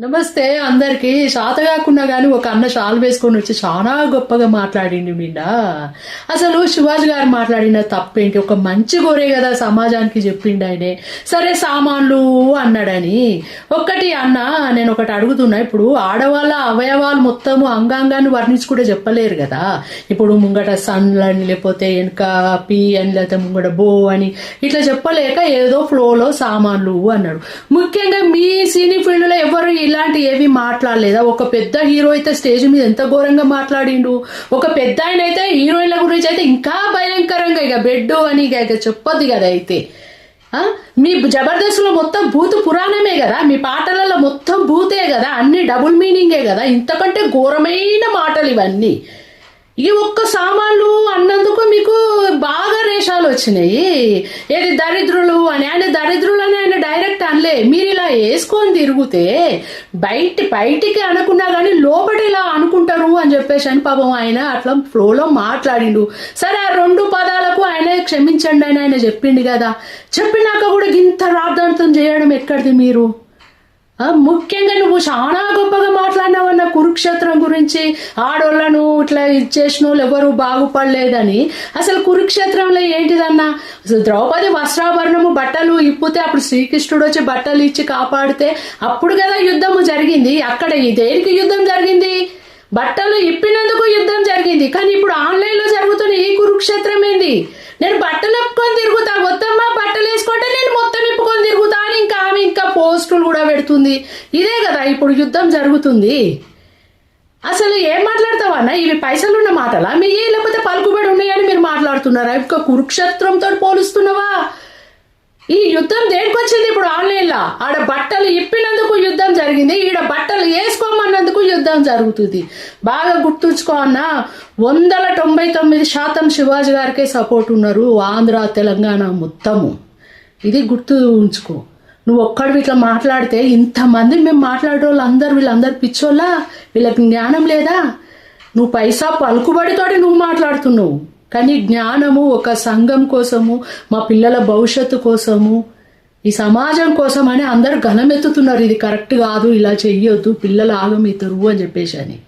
నమస్తే అందరికి. శాత కాకుండా కానీ ఒక అన్న షాల్ వేసుకొని వచ్చి చాలా గొప్పగా మాట్లాడిండు నిన్న అసలు శివాజీ గారు మాట్లాడిన తప్పేంటి? ఒక మంచి కోరే కదా సమాజానికి చెప్పిండు ఆయనే. సరే సామాన్లు అన్నాడని. ఒక్కటి అన్న నేను ఒకటి అడుగుతున్నా. ఇప్పుడు ఆడవాళ్ళ అవయవాలు మొత్తము అంగాంగాన్ని వర్ణించుకుంటే చెప్పలేరు కదా. ఇప్పుడు ముంగట సన్లు అని లేకపోతే వెనుక పి అని లేకపోతే ముంగట బో అని. ఇట్లా చెప్పలేక ఏదో ఫ్లోలో సామాన్లు అన్నాడు. ముఖ్యంగా మీ సినీ ఫీల్డ్లో ఎవరు ఇలాంటి ఏవి మాట్లాడలేదా? ఒక పెద్ద హీరో అయితే స్టేజ్ మీద ఎంత ఘోరంగా మాట్లాడిండు? ఒక పెద్ద ఆయన అయితే హీరోయిన్ల గురించి అయితే ఇంకా భయంకరంగా ఇక బెడ్ అని ఇక ఇక చెప్పొద్దు కదా అయితే. మీ జబర్దస్త్లో మొత్తం భూతు పురాణమే కదా? మీ పాటలలో మొత్తం భూతే కదా? అన్ని డబుల్ మీనింగే కదా? ఇంతకంటే ఘోరమైన మాటలు ఇవన్నీ. ఈ ఒక్క సామాన్లు అన్నందుకు మీకు బాగా రేషాలు వచ్చినాయి. ఏది దరిద్రులు అని? ఆయన దరిద్రులు అని మీరు ఇలా వేసుకొని తిరిగితే బయట బయటికి అనుకున్నా కానీ లోపల ఇలా అనుకుంటారు అని చెప్పేసి అని పాపం ఆయన అట్లా ఫ్లోలో మాట్లాడిండు. సరే ఆ రెండు పదాలకు ఆయన క్షమించండి అని ఆయన చెప్పిండు కదా. చెప్పినాక కూడా ఇంత రాద్ధాంతం చేయడం ఎక్కడిది మీరు? ముఖ్యంగా నువ్వు చాలా గొప్పగా మాట్లాడినావన్న కురుక్షేత్ర గురించి ఆడోళ్ళను ఇట్లా ఇచ్చేసిన వాళ్ళు ఎవరు బాగుపడలేదని. అసలు కురుక్షేత్రంలో ఏంటిదన్నా? అసలు ద్రౌపది వస్త్రాభరణము బట్టలు ఇప్పితే అప్పుడు శ్రీకృష్ణుడు వచ్చి బట్టలు ఇచ్చి కాపాడితే అప్పుడు కదా యుద్ధము జరిగింది. అక్కడ దేనికి యుద్ధం జరిగింది? బట్టలు ఇప్పినందుకు యుద్ధం జరిగింది. కానీ ఇప్పుడు ఆన్లైన్లో జరుగుతున్న ఈ కురుక్షేత్రం ఏంది? నేను బట్టలు ఇప్పుకొని తిరుగుతా మొత్తం బట్టలు వేసుకుంటే నేను మొత్తం ఇప్పుకొని తిరుగుతా అని ఇంకా ఆమె ఇంకా పోస్టులు కూడా పెడుతుంది. ఇదే కదా ఇప్పుడు యుద్ధం జరుగుతుంది. అసలు ఏం మాట్లాడతావన్నా ఇవి పైసలున్న మాటలా? మీ లేకపోతే పలుకుబడి ఉన్నాయని మీరు మాట్లాడుతున్నారా? ఇంకా కురుక్షేత్రంతో పోలుస్తున్నావా? ఈ యుద్ధం దేనికి వచ్చింది ఇప్పుడు ఆన్లైన్లో ఆడ బట్టలు ఇప్పినందుకు యుద్ధం జరిగింది ఈడ బట్టలు వేసుకోమన్నందుకు యుద్ధం జరుగుతుంది. బాగా గుర్తుంచుకో అన్న. వందల తొంభై తొమ్మిది శాతం శివాజీ గారికే సపోర్ట్ ఉన్నారు ఆంధ్ర తెలంగాణ మొత్తము. ఇది గుర్తు ఉంచుకో. నువ్వు ఒక్కడు ఇట్లా మాట్లాడితే ఇంతమంది మేము మాట్లాడే వాళ్ళు అందరు వీళ్ళందరు పిచ్చోళ్ళా? వీళ్ళకి జ్ఞానం లేదా? నువ్వు పైసా పలుకుబడితోటి నువ్వు మాట్లాడుతున్నావు. కానీ జ్ఞానము ఒక సంఘం కోసము మా పిల్లల భవిష్యత్తు కోసము ఈ సమాజం కోసం అని అందరు ఘనమెత్తుతున్నారు. ఇది కరెక్ట్ కాదు ఇలా చెయ్యొద్దు పిల్లలు ఆగమితురు అని చెప్పేసి అని.